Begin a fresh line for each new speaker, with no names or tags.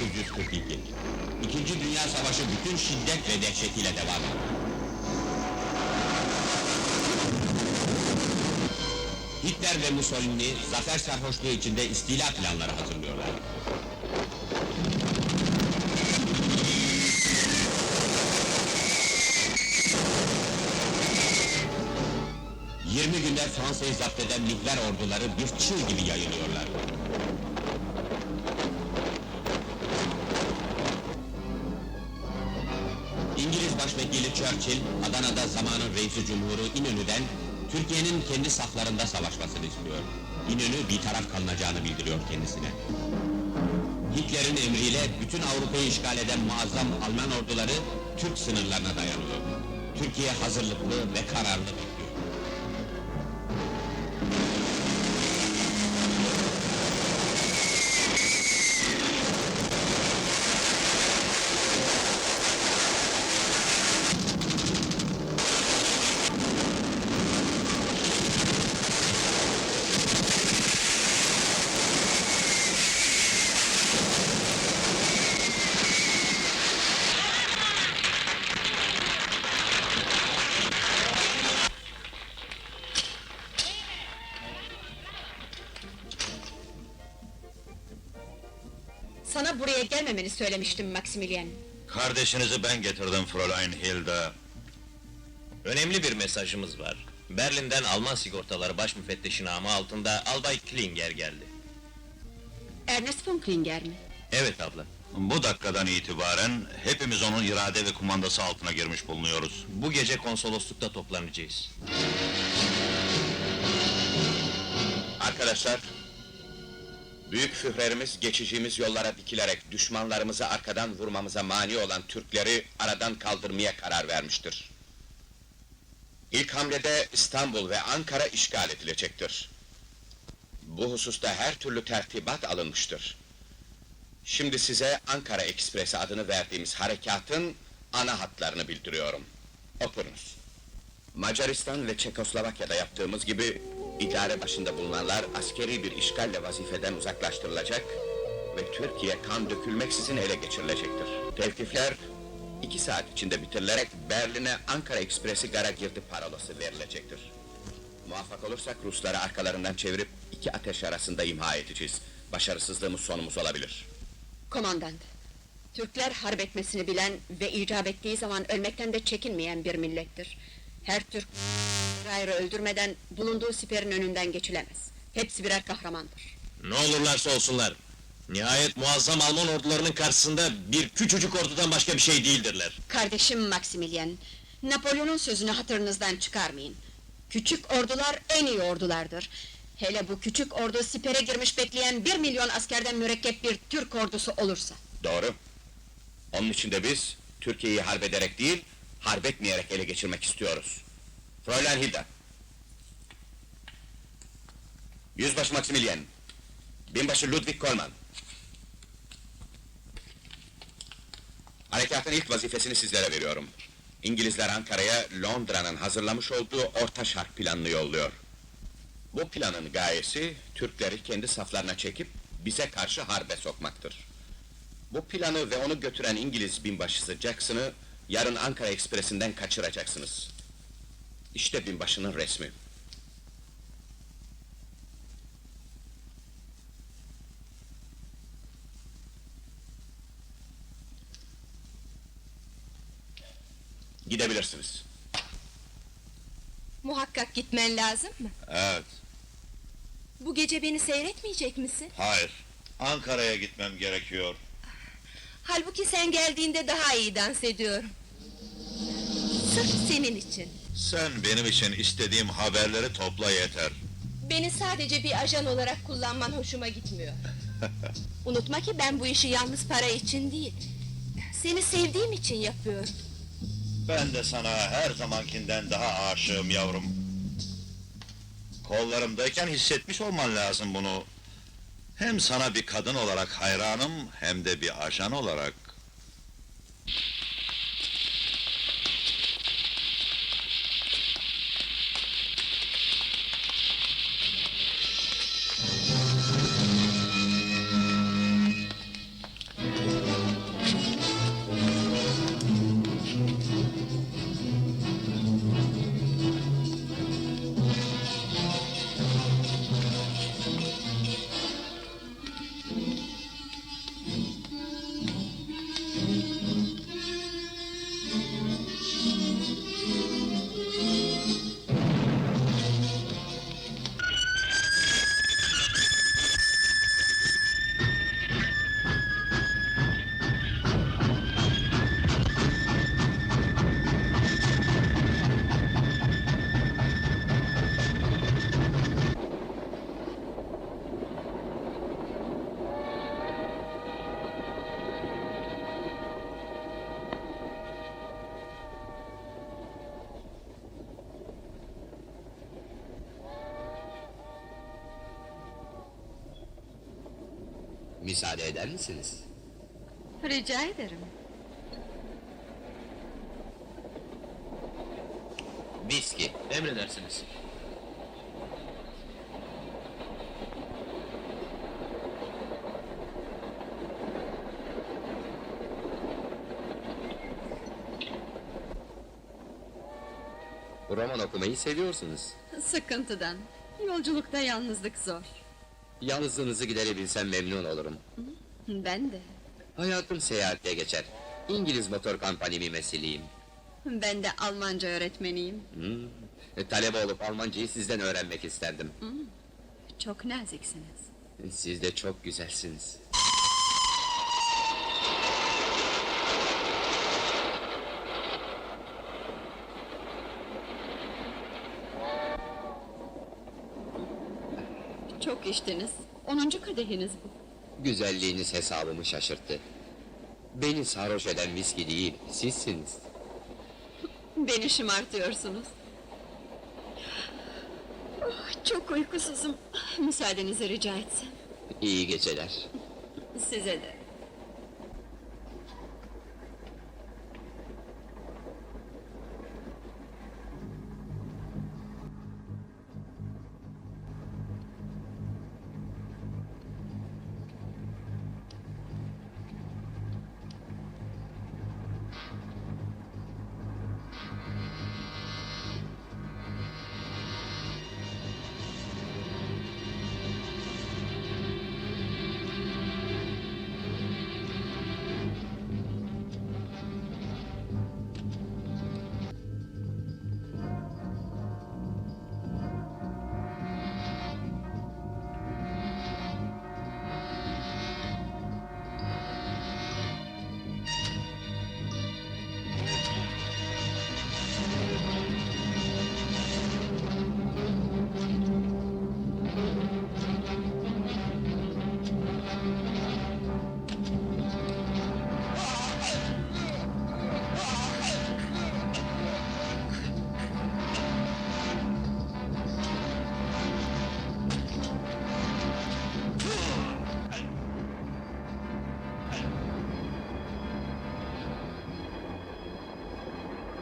1942. İkinci Dünya Savaşı bütün şiddet ve dehşetiyle devam ediyor. Hitler ve Mussolini zafer sarhoşluğu içinde istila planları hazırlıyorlar. ...20 günde Fransa'yı zapt eden mihver orduları bir çığ gibi yayılıyorlar. İngiliz Başvekili Churchill, Adana'da zamanın reisi cumhuru İnönü'den... ...Türkiye'nin kendi saflarında savaşmasını istiyor. İnönü bir taraf kalınacağını bildiriyor kendisine. Hitler'in emriyle bütün Avrupa'yı işgal eden muazzam Alman orduları Türk sınırlarına dayanıyor. Türkiye hazırlıklı ve kararlı
gelmemeni söylemiştim Maximilian.
Kardeşinizi ben getirdim Fräulein Hilda.
Önemli bir mesajımız var. Berlin'den Alman sigortaları baş müfettişi namı altında Albay Klinger geldi.
Ernest von Klinger mi?
Evet abla.
Bu dakikadan itibaren hepimiz onun irade ve kumandası altına girmiş bulunuyoruz.
Bu gece konsoloslukta toplanacağız.
Arkadaşlar, Büyük Führerimiz geçicimiz yollara dikilerek düşmanlarımızı arkadan vurmamıza mani olan Türkleri aradan kaldırmaya karar vermiştir. İlk hamlede İstanbul ve Ankara işgal edilecektir. Bu hususta her türlü tertibat alınmıştır. Şimdi size Ankara Ekspresi adını verdiğimiz harekatın ana hatlarını bildiriyorum. Okurunuz. Macaristan ve Çekoslovakya'da yaptığımız gibi idare başında bulunanlar askeri bir işgalle vazifeden uzaklaştırılacak ve Türkiye kan dökülmeksizin ele geçirilecektir. Tevkifler iki saat içinde bitirilerek Berlin'e Ankara Ekspresi gara girdi parolası verilecektir. Muvaffak olursak Rusları arkalarından çevirip iki ateş arasında imha edeceğiz. Başarısızlığımız sonumuz olabilir.
Komandant. Türkler harp etmesini bilen ve icap ettiği zaman ölmekten de çekinmeyen bir millettir. Her Türk gayrı öldürmeden bulunduğu siperin önünden geçilemez. Hepsi birer kahramandır.
Ne olurlarsa olsunlar. Nihayet muazzam Alman ordularının karşısında bir küçücük ordudan başka bir şey değildirler.
Kardeşim Maximilian, Napolyon'un sözünü hatırınızdan çıkarmayın. Küçük ordular en iyi ordulardır. Hele bu küçük ordu sipere girmiş bekleyen bir milyon askerden mürekkep bir Türk ordusu olursa.
Doğru. Onun için de biz Türkiye'yi harp ederek değil, harp etmeyerek ele geçirmek istiyoruz. Fräulein Hilda. Yüzbaşı Maximilian. Binbaşı Ludwig Kolman. Harekatın ilk vazifesini sizlere veriyorum. İngilizler Ankara'ya Londra'nın hazırlamış olduğu Orta Şark planını yolluyor. Bu planın gayesi Türkleri kendi saflarına çekip bize karşı harbe sokmaktır. Bu planı ve onu götüren İngiliz binbaşısı Jackson'ı yarın Ankara Ekspresi'nden kaçıracaksınız. İşte binbaşının resmi. Gidebilirsiniz.
Muhakkak gitmen lazım mı?
Evet,
Bu gece beni seyretmeyecek misin?
hayır. Ankara'ya gitmem gerekiyor.
Halbuki sen geldiğinde daha iyi dans ediyorum. Sırf senin için.
Sen benim için istediğim haberleri topla yeter.
Beni sadece bir ajan olarak kullanman hoşuma gitmiyor. Unutma ki ben bu işi yalnız para için değil. Seni sevdiğim için yapıyorum.
Ben de sana her zamankinden daha aşığım yavrum. Kollarımdayken hissetmiş olman lazım bunu. Hem sana bir kadın olarak hayranım, hem de bir ajan olarak.
Müsaade eder misiniz?
Rica ederim.
Viski.
Emredersiniz.
Roman okumayı seviyorsunuz.
Sıkıntıdan. Yolculukta yalnızlık zor.
Yalnızlığınızı giderebilsem memnun olurum.
Ben de.
Hayatım seyahatte geçer. İngiliz motor kampanya mimesiyim.
Ben de Almanca öğretmeniyim.
Hmm. E, Talebe olup Almancayı sizden öğrenmek isterdim.
Çok naziksiniz.
Siz de çok güzelsiniz.
Çok içtiniz. Onuncu kadehiniz bu.
Güzelliğiniz hesabımı şaşırttı. Beni sarhoş eden viski değil, sizsiniz.
Beni şımartıyorsunuz. Oh, çok uykusuzum. Müsaadenizi rica etsem.
İyi geceler.
Size de.